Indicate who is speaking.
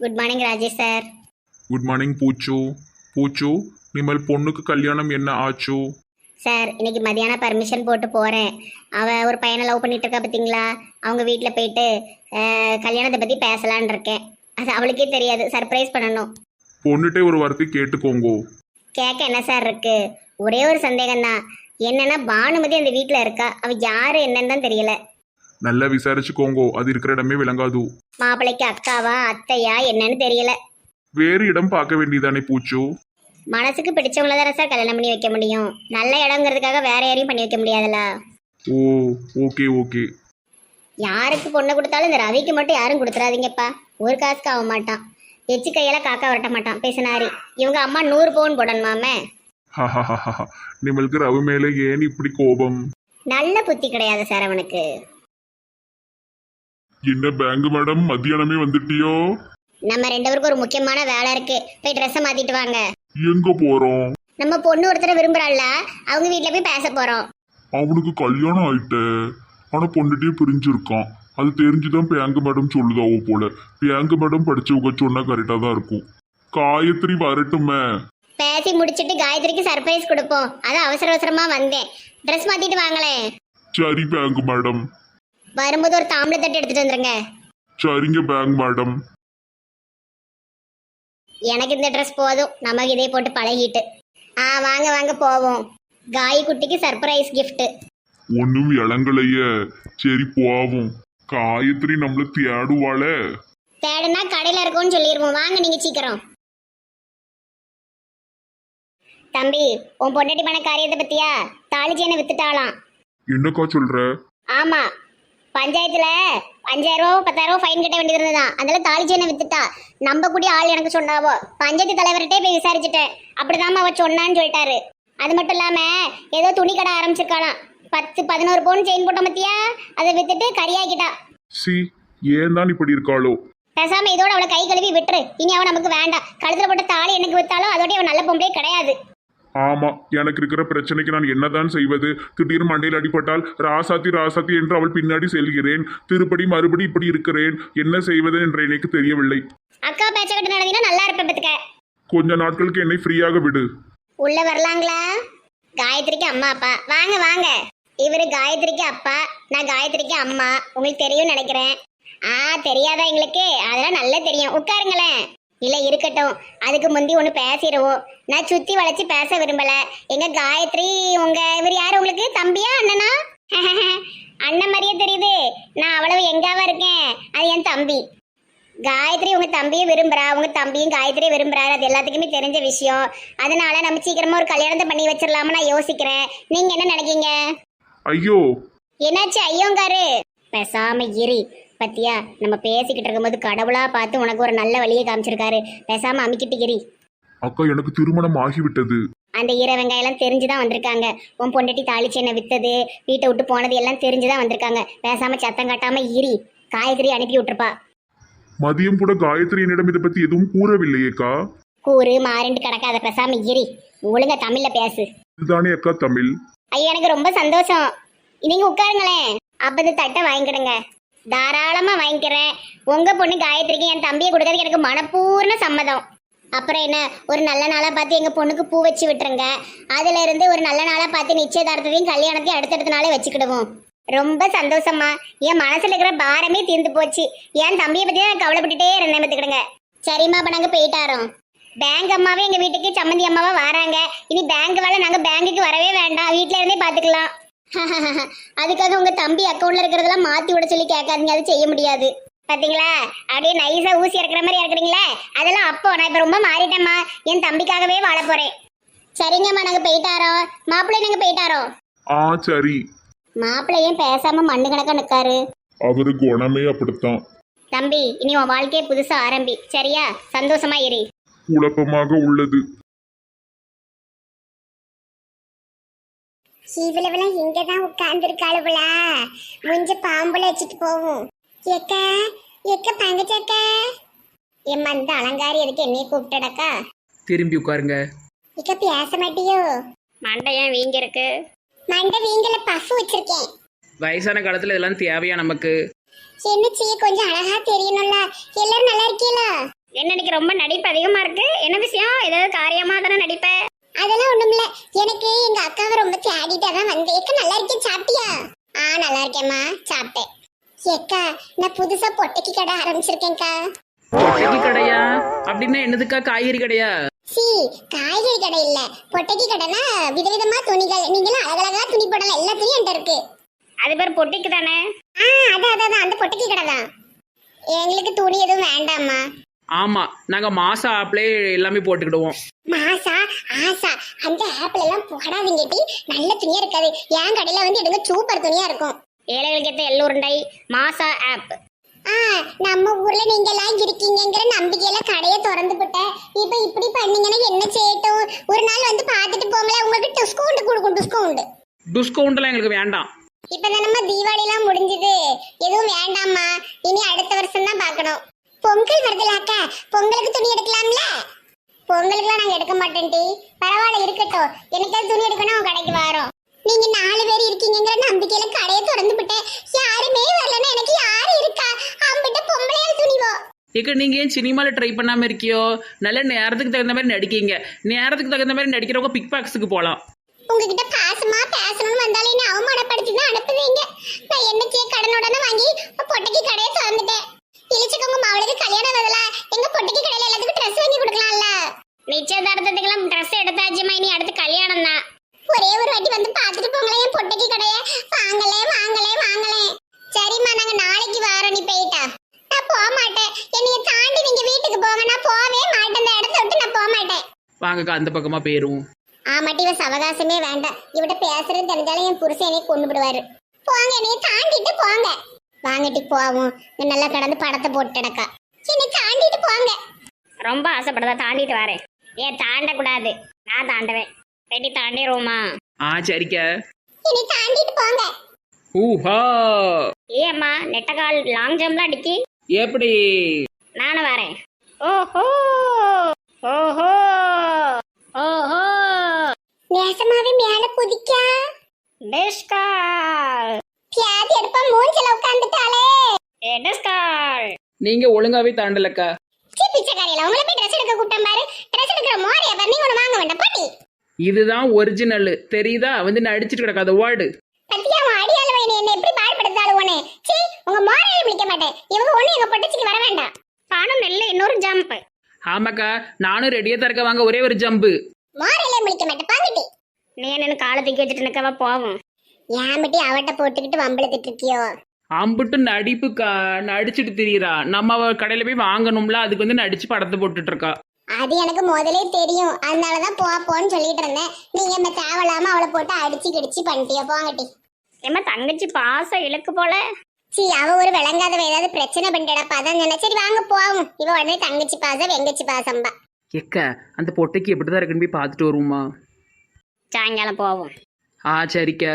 Speaker 1: Good morning Rajesh sir
Speaker 2: good morning பூச்சு பூச்சு நிமல் பொண்ணுக்கு கல்யாணம் என்ன ஆச்சு?
Speaker 1: சார் இன்னைக்கு மதியானம் பர்மிஷன் போட்டு போகிறேன் அவள் ஒரு பையனை லவ் பண்ணிட்டு இருக்கா பார்த்தீங்களா அவங்க வீட்டில் போயிட்டு அஹ், கல்யாணத்தை பற்றி பேசலான் இருக்கேன். அது அவளுக்கே தெரியாது. சர்ப்ரைஸ் பண்ணணும்.
Speaker 2: பொண்ணுட்டே ஒரு வார்த்தை கேட்டுக்கோங்கோ.
Speaker 1: கேட்க என்ன சார் இருக்கு? ஒரே ஒரு சந்தேகம்தான். என்னன்னா பானுமதி அந்த வீட்டில் இருக்கா? அவள் யாரு என்னன்னு தான் தெரியல.
Speaker 2: நல்லா விசாரிச்சுக்கோங்கோ. அது இருக்கிற இடமே விளங்காது.
Speaker 1: மாப்பிள்ளைக்கு அக்காவா அத்தையா என்னன்னு தெரியல.
Speaker 2: வேறு இடம் பார்க்க வேண்டியதானே பூச்சு?
Speaker 1: மனசுக்கு பிடிச்சவங்கள தானே சார் கல்யாணம் பண்ணி வைக்க முடியும். நல்ல இடங்கிறதுக்காக வேற யாரையும் பண்ணி வைக்க முடியாதுல்ல.
Speaker 2: Oh okay okay.
Speaker 1: யாருக்கு பொண்ணை கொடுத்தாலும் இந்த ரவிக்கு மட்டும் யாரும் கொடுத்துறாதீங்கப்பா. ஒரு காசுக்கு ஆக மாட்டான். எச்சு கையால காக்கா வரட்ட மாட்டான். பேசினாரு. இவங்க அம்மா நூறு பவுன் போடணுமாமே.
Speaker 2: நிமலுக்கு ரவு மேலே ஏன் இப்படி கோபம்?
Speaker 1: நல்ல புத்தி கிடையாது சார் அவனுக்கு.
Speaker 2: என்ன பேங்க் மேடம் மத்தியானமே வந்துட்டியோ?
Speaker 1: நம்ம ரெண்டு பேருக்கும் ஒரு முக்கியமான வேலை இருக்கு. போய் ட்ரெஸ்ஸை மாத்திட்டு வாங்க.
Speaker 2: எங்க போறோம்?
Speaker 1: நம்ம பொண்ணு ஒருத்தரை விரும்புறாள்ல அவங்க வீட்டில் போய் பேச போறோம்.
Speaker 2: அவனுக்கு கல்யாணம் ஆயிட்ட. ஆனா பொண்ணுட்டே பிரிஞ்சிருக்கான். அது தெரிஞ்சுதான் பேங்க் மேடம் சொல்லுதாவோ போல. பேங்க் மேடம் படிச்சவங்க சொன்னா கரெக்டா தான் இருக்கும். காயத்ரி வரட்டுமே.
Speaker 1: பேசி முடிச்சிட்டு காயத்ரிக்கு சர்ப்ரைஸ் கொடுப்போம். அதான் அவசர அவசரமா வந்தேன். ட்ரெஸ் மாத்திட்டு வாங்களேன்.
Speaker 2: சரி பேங்க் மேடம்
Speaker 1: வரும்போது ஒரு தாம்பளை தட்டு எடுத்துட்டு வந்துருங்க.
Speaker 2: சரிங்க பேங்க் மேடம்
Speaker 1: எனக்கு இந்த ட்ரெஸ் போதும். நமக்கு இதே போட்டு பழகிட்டு. ஆ வாங்க வாங்க போவோம். காய் குட்டிக்கு சர்ப்ரைஸ் gift.
Speaker 2: ஒண்ணும் இளங்கலைய சரி போவோம். காயத்ரி நம்மள தேடுவாளே.
Speaker 1: தேடுனா கடையில் இருக்கும்னு சொல்லிடுவோம் வாங்க நீங்க சீக்கிரம். தம்பி உன் பொண்டாட்டி பண்ண காரியத்தை பத்தியா? தாலி செயினை வித்துட்டாளாம்.
Speaker 2: என்னக்கா சொல்ற?
Speaker 1: ஆமா பஞ்சாயத்துல அஞ்சாயிரம் ரூபா பத்தாயிரம் ரூபா ஃபைன் கட்ட வேண்டியது இருந்ததான் அதனால தாலி செயினை வித்துட்டா. நம்ப கூடிய ஆள் எனக்கு சொன்னாவோ? பஞ்சாயத்து தலைவர்கிட்டே போய் விசாரிச்சுட்டேன். அப்படிதாம்மா அவ சொன்னான்னு சொல்லிட்டாரு. அது மட்டும் இல்லாம ஏதோ துணி கடை ஆரம்பிச்சிருக்காளாம். பத்து பதினோரு பவுன் செயின் போட்ட மத்தியா அதை வித்துட்டு கரியாக்கிட்டா
Speaker 2: சி ஏன் தான் இப்படி இருக்காளோ?
Speaker 1: பேசாம இதோட அவளை கை கழுவி விட்டுரு. இனி அவன் நமக்கு வேண்டாம். கழுத்துல போட்ட தாலி எனக்கு வித்தாலும் அதோட அவன் நல்ல பொம்பளே கிடையாது.
Speaker 2: ஆமா எனக்கு இருக்கிற பிரச்சனைக்கு நான் என்னதான் செய்வது? திடீர்னு மண்டையில் அடிபட்டால் ராசாத்தி ராசாத்தி என்று அவள் பின்னாடி செல்கிறேன். திருப்படி மறுபடி இப்படி இருக்கிறேன். என்ன செய்வது என்று எனக்கு தெரியவில்லை.
Speaker 1: அக்கா பேச்ச நடந்தீங்கன்னா நல்லா இருப்பேன் பத்துக்க
Speaker 2: கொஞ்ச நாட்களுக்கு என்னை ஃப்ரீயாக விடு.
Speaker 1: உள்ள வரலாங்களா? காயத்ரிக்கு அம்மா அப்பா. வாங்க வாங்க. இவரு காயத்ரிக்கு அப்பா நான் காயத்ரிக்கு அம்மா. உங்களுக்கு தெரியும் நினைக்கிறேன். ஆ தெரியாதா எங்களுக்கு? அதெல்லாம் நல்லா தெரியும். உட்காருங்களேன். இல்ல இருக்கட்டும். அதுக்கு முந்தி ஒன்று பேசிடுவோம் நான் சுத்தி வளைச்சு பேச விரும்பல. எங்க காயத்ரி உங்க இவர் யாரு உங்களுக்கு? தம்பியா அண்ணனா? அண்ணன் மாதிரியே தெரியுது. நான் அவ்வளவு எங்காவா இருக்கேன்? அது என் தம்பி. காயத்ரி உங்க தம்பியை விரும்புறா. உங்க தம்பியும் காயத்ரியை விரும்புறாரு. அது எல்லாத்துக்குமே தெரிஞ்ச விஷயம். அதனால நம்ம சீக்கிரமா ஒரு கல்யாணத்தை பண்ணி வச்சிடலாம்னு நான் யோசிக்கிறேன். நீங்க என்ன நினைக்கீங்க?
Speaker 2: ஐயோ.
Speaker 1: என்னாச்சு ஐயோங்காரு? பேசாம இரு. பத்தியா? நம்ம பேசிக்கிட்டு இருக்கும்போது கடவுளா பார்த்து உனக்கு ஒரு நல்ல வழியை காமிச்சிருக்காரு. பேசாம அமுக்கிட்டு இரு.
Speaker 2: அக்கா எனக்கு திருமணம் ஆகிவிட்டது.
Speaker 1: அந்த ஈர வெங்காயம் தெரிஞ்சுதான் வந்திருக்காங்க. உன் பொண்டாட்டி தாலி சென்னை வித்தது வீட்டை விட்டு போனது எல்லாம் தெரிஞ்சுதான் வந்திருக்காங்க. பேசாம சத்தம் காட்டாம இரி. காயத்ரி அனுப்பி விட்டுருப்பா.
Speaker 2: மதியம் கூட காயத்ரி என்னிடம் இதை பத்தி எதுவும் கூறவில்லையேக்கா?
Speaker 1: கூறு மாறிண்டு கிடக்காத பேசாம இரி. ஒழுங்கா தமிழ்ல பேசு.
Speaker 2: இதுதானே அக்கா தமிழ்?
Speaker 1: ஐயா எனக்கு ரொம்ப சந்தோஷம். நீங்க உட்காருங்களேன். அப்ப இந்த தட்டை வாங்கிக்கிடுங்க. தாராளமா வாங்கிக்கிறேன். உங்க பொண்ணு காயத்ரிக்கு என் தம்பியை கொடுக்கறதுக்கு எனக்கு மனப்பூர்ண சம்மதம். அப்புறம் என்ன? ஒரு நல்ல நாளாக பார்த்து எங்கள் பொண்ணுக்கு பூ வச்சு விட்டுருங்க. அதுல இருந்து ஒரு நல்ல நாளாக பார்த்து நிச்சயதார்த்தத்தையும் கல்யாணத்தையும் அடுத்தடுத்த நாளே வச்சுக்கிடுவோம். ரொம்ப சந்தோஷமா என் மனசில் இருக்கிற பாரமே தீர்ந்து போச்சு. என் தம்பியை பற்றி தான் நான் கவலைப்பட்டுட்டே இருந்தேன் பார்த்துக்கிடுங்க. சரிம்மா இப்போ நாங்கள் போயிட்டாரோம். பேங்க் அம்மாவே எங்கள் வீட்டுக்கு சம்மந்தி அம்மாவா வராங்க. இனி பேங்க் வேலை நாங்கள் பேங்குக்கு வரவே வேண்டாம். வீட்டில இருந்தே பார்த்துக்கலாம். அதுக்காக உங்க தம்பி அக்கவுண்ட்ல இருக்கிறதெல்லாம் மாத்தி விட சொல்லி கேட்காதீங்க. அது செய்ய முடியாது. பாத்தீங்களா? அப்படியே நைஸா ஊசி இறக்குற மாதிரி இறக்குறீங்களே அதெல்லாம் அப்போ. நான் இப்ப ரொம்ப மாறிட்டேம்மா. என் தம்பிக்காகவே வாழ போறேன். சரிங்கம்மா நாங்க போயிட்டாரோ மாப்பிள்ளை நாங்க போயிட்டாரோ
Speaker 2: ஆ சரி.
Speaker 1: மாப்பிள்ளை ஏன் பேசாம மண்ணு கணக்கா நிக்காரு?
Speaker 2: அவரு குணமே அப்படித்தான்.
Speaker 1: தம்பி இனி உன் வாழ்க்கையை புதுசா ஆரம்பி. சரியா? சந்தோஷமா இரு.
Speaker 2: குழப்பமாக உள்ளது.
Speaker 1: இவ்வளவுலாம் இங்க தான் உட்கார்ந்துருக்காளுவலா முஞ்ச பாம்புல வச்சுட்டு போவோம். எக்க எக்க பங்கச்சக்க எம்மா இந்த அலங்காரி எதுக்கு என்னைய கூப்பிட்டடக்கா?
Speaker 3: திரும்பி உட்காருங்க.
Speaker 1: இக்க பேச மாட்டியோ? மண்டை ஏன் வீங்க இருக்கு மண்டை வீங்கல பஃப் வச்சிருக்கேன்.
Speaker 3: வயசான காலத்துல இதெல்லாம் தேவையா நமக்கு?
Speaker 1: என்ன செய்ய கொஞ்சம் அழகா தெரியணும்ல. எல்லாரும் நல்லா இருக்கீங்களா என்ன இன்னைக்கு ரொம்ப நடிப்பு அதிகமா இருக்கு? என்ன விஷயம்? ஏதாவது காரியமா தானே நடிப்ப? அதெல்லாம் ஒண்ணும் இல்ல எனக்கு எங்க அக்காவை ரொம்ப தேடிட்டா தான் வந்தேன். ஏக்கா நல்லா இருக்கேன் சாப்பிட்டியா? ஆ நல்லா இருக்கேம்மா. சாப்பிட்டேன். ஏக்கா நான் புதுசா பொட்டைக்கு கடை ஆரம்பிச்சிருக்கேன்க்கா.
Speaker 3: பொட்டைக்கு கடையா? அப்படின்னா என்னதுக்கா காய்கறி கடையா?
Speaker 1: சி காய்கறி கடை இல்ல. பொட்டைக்கு கடைனா விதவிதமா துணிகள். நீங்களும் அழகழகா துணி போடலாம். எல்லா துணியும் என்கிட்ட இருக்கு. அது பேர் பொட்டிக்கு தானே? ஆ அதான் அதான் அதான், அந்த பொட்டிக்கு கடை தான். எங்களுக்கு துணி எதுவும் வேண்டாம்மா.
Speaker 3: ஆமா நாங்க மாசம் ஆப்லே எல்லாமே போட்டுக்கிடுவோம்.
Speaker 1: மாசா ஆசா அந்த ஆப்ல எல்லாம் போடாதீங்க டி. நல்ல துணியா இருக்காது. என் கடையில வந்து எடுங்க சூப்பர் துணியா இருக்கும். ஏழைகளுக்கு ஏத்த எல்லூருண்டை மாசா ஆப் ஆ நம்ம ஊர்ல நீங்க எல்லாம் இருக்கீங்கங்கிற நம்பிக்கையில கடையை திறந்து விட்டேன் இப்ப இப்படி பண்ணீங்கன்னா என்ன செய்யட்டும்? ஒரு நாள் வந்து பார்த்துட்டு போங்களேன். உங்களுக்கு டிஸ்கவுண்ட் கொடுக்கும் டிஸ்கவுண்ட்
Speaker 3: டிஸ்கவுண்ட்லாம் எங்களுக்கு வேண்டாம்.
Speaker 1: இப்ப நம்ம தீபாவளி எல்லாம் முடிஞ்சது. எதுவும் வேண்டாம்மா. இனி அடுத்த வருஷம் தான் பார்க்கணும். பொங்கல் வருதுல அக்கா பொங்கலுக்கு துணி எடுக்கலாம்ல? பொங்கலுக்குலாம் நாங்க எடுக்க மாட்டோம் டி. பரவாயில்ல இருக்கட்டும். எனக்கு துணி எடுக்கணும் கடைக்கு வரோம். நீங்க நாலு பேர் இருக்கீங்கிற நம்பிக்கையில கடையை திறந்து விட்டேன். யாருமே வரலன்னா எனக்கு யாரு இருக்கா? அம்பிட்ட பொம்பளையால் துணிவோ?
Speaker 3: ஏக்கா நீங்க ஏன் சினிமாவில் ட்ரை பண்ணாம இருக்கியோ? நல்ல நேரத்துக்கு தகுந்த மாதிரி நடிக்கீங்க நேரத்துக்கு தகுந்த மாதிரி நடிக்கிறவங்க பிக் பாக்ஸுக்கு போகலாம்
Speaker 1: உங்ககிட்ட பாசமா பேசணும்னு வந்தாலும் என்ன அவமானப்படுத்தி தான் அனுப்புவீங்க. நான் என்ன செய்ய கடனுடனே வாங்கி பொட்டைக்கு கடையை திறந்துட்டேன். இழிச்சுக்கோங்க மாவளுக்கு கல்யாணம் வரல எங்க பொட்டைக்கு கடையில எல்லாத்துக்கும் ட்ரெஸ் வாங்கி கொடுக்கலாம்ல. நிச்சயதார்த்தத்துக்கெல்லாம் ட்ரெஸ் எடுத்தாச்சுமா இனி அடுத்து கல்யாணம் தான். ஒரே ஒரு வாட்டி வந்து பார்த்துட்டு போங்களேன் என் பொட்டைக்கு கடைய. வாங்கலே வாங்கலே வாங்கலே சரிம்மா நாங்க நாளைக்கு வரோம். நீ போயிட்டா. நான் போக மாட்டேன். என்னைய தாண்டி நீங்க வீட்டுக்கு போங்க. நான் போவே மாட்டேன். இந்த இடத்த விட்டு நான் போக மாட்டேன்.
Speaker 3: வாங்கக்கா அந்த பக்கமா போயிரும்
Speaker 1: ஆமாட்டி இவன் சவகாசமே வேண்டாம். இவட்ட பேசுறது தெரிஞ்சாலும் என் புருஷன் என்னை கொண்டு விடுவாரு போங்க என்னைய தாண்டிட்டு போங்க. வாங்கட்டி போவோம். நல்லா கடந்து படத்தை போட்டுடக்கா. என்னை தாண்டிட்டு போங்க. ரொம்ப ஆசைப்படுறதா தாண்டிட்டு வரேன். ஏன் தாண்ட கூடாது நான் தாண்டுவேன். வெட்டி தாண்டிடுவோமா
Speaker 3: ஆ சரிக்கா.
Speaker 1: என்னை தாண்டிட்டு போங்க.
Speaker 3: ஊஹா.
Speaker 1: ஏம்மா நெட்டக்கால் லாங் ஜம்ப்லாம் அடிக்கி.
Speaker 3: எப்படி?
Speaker 1: நானும் வரேன். ஓஹோ! ஓஹோ! ஓஹோ! நேசமாவே மேல குதிக்கா. டிஸ்கால் பியாதி எடுப்பா? மூஞ்சில உட்கார்ந்துட்டாளே. ஏ டிஸ்கால்
Speaker 3: நீங்க ஒழுங்காவே தாண்டலக்கா.
Speaker 1: சீ பிச்சைக்காரியில உங்களை போய் ட்ரெஸ் எடுக்க கூட்டம் பாரு. ட்ரெஸ் எடுக்கிற மோரைய பாரு. ஒண்ணு வாங்க வேண்டாம். பாட்டி.
Speaker 3: இதுதான் ஒரிஜினல் தெரியுதா? வந்து நடிச்சிட்டு கிடக்காத வார்டு
Speaker 1: பத்தியா அவன் அடியால வைனி என்ன எப்படி பாடுபடுத்தாலும் உனே. சீ உங்க மோரையில பிடிக்க மாட்டேன். இவங்க ஒண்ணு எங்க பொட்டச்சிக்கு வர வேண்டாம். பானம் நெல்ல இன்னொரு ஜம்ப்
Speaker 3: ஆமாக்கா. நானும் ரெடியா தரக்க வாங்க ஒரே ஒரு ஜம்பு
Speaker 1: மோரையில பிடிக்க மாட்டேன். பாங்கட்டி நீ என்ன காலை தூக்கி வச்சுட்டு நிக்கவா போவோம். ஏன் பட்டி அவட்ட போட்டுக்கிட்டு வம்பளத்துட்டு இருக்கியோ
Speaker 3: அம்புட்டு நடிப்புக்கா நடிச்சிட்டு திரியறா. நம்ம அவ கடையில போய் வாங்கணும்ல அதுக்கு வந்து நடிச்சு படத்தை போட்டுட்டு இருக்கா
Speaker 1: அது எனக்கு முதலே தெரியும். அதனாலதான் போ போன்னு சொல்லிட்டு இருந்தேன். நீங்க இந்த தேவையில்லாம அவளை போட்டு அடிச்சு கிடிச்சு பண்ணிட்டியோ? போங்கட்டி ஏமா தங்கச்சி பாசம் இழுக்கு போல. சி அவ ஒரு விளங்காதவ ஏதாவது பிரச்சனை பண்ணிட்டடப்பா அதான் சொன்னேன். சரி வாங்க போவோம். இவ உடனே தங்கச்சி பாசம் வெங்கச்சி பாசம்பா.
Speaker 3: எக்க அந்த பொட்டைக்கு எப்படிதான் இருக்குன்னு போய் பார்த்துட்டு வருவோமா?
Speaker 1: சாயங்காலம் போவோம்.
Speaker 3: ஆ சரிக்கா.